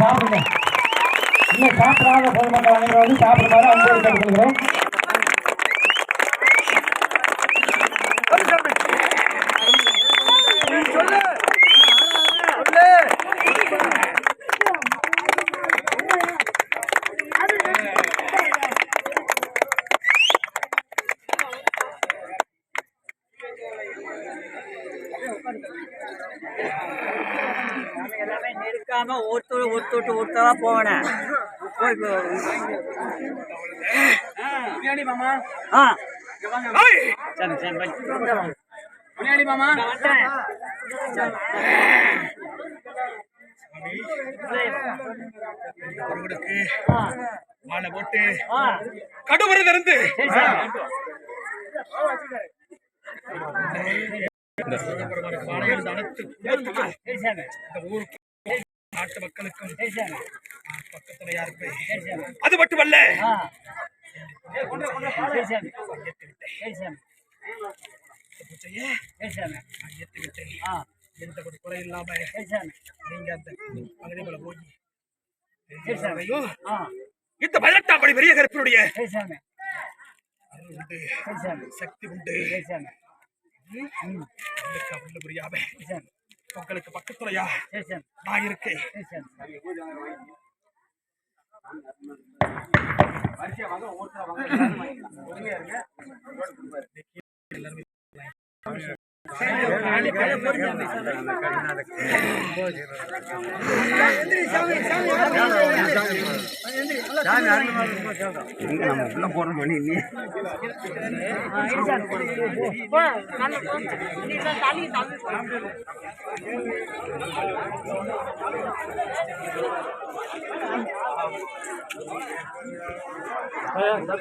சாப்பிடுங்க. இன்னும் சாப்பிடாத பொதுமக்கள் அனைவரும் சாப்பிடுமாறு அன்போடு கேட்டுக்கொள்கிறோம் எல்லாமே நெருக்காம ஒருத்தர் ஒருத்தர் ஒருத்தரா முன்னாடி மாமா ஆ சரி சரி. முன்னாடி மாமா அவர்களுக்கு மாலை போட்டு கடுவரது நாட்டு மக்களுக்கும் யாருக்கு அது மட்டுமல்ல ஆ எந்த ஒரு குறை இல்லாம நீங்க அந்த போய் இந்த பதினெட்டாம் படி பெரிய கருப்பினுடைய சக்தி உண்டு. அவனுக்கு அவனுக்கு புரியாமே உங்களுக்கு பக்கத்துலயா? நான் இருக்கேன். நம்ம உள்ள போன மணி நீ. Yeah.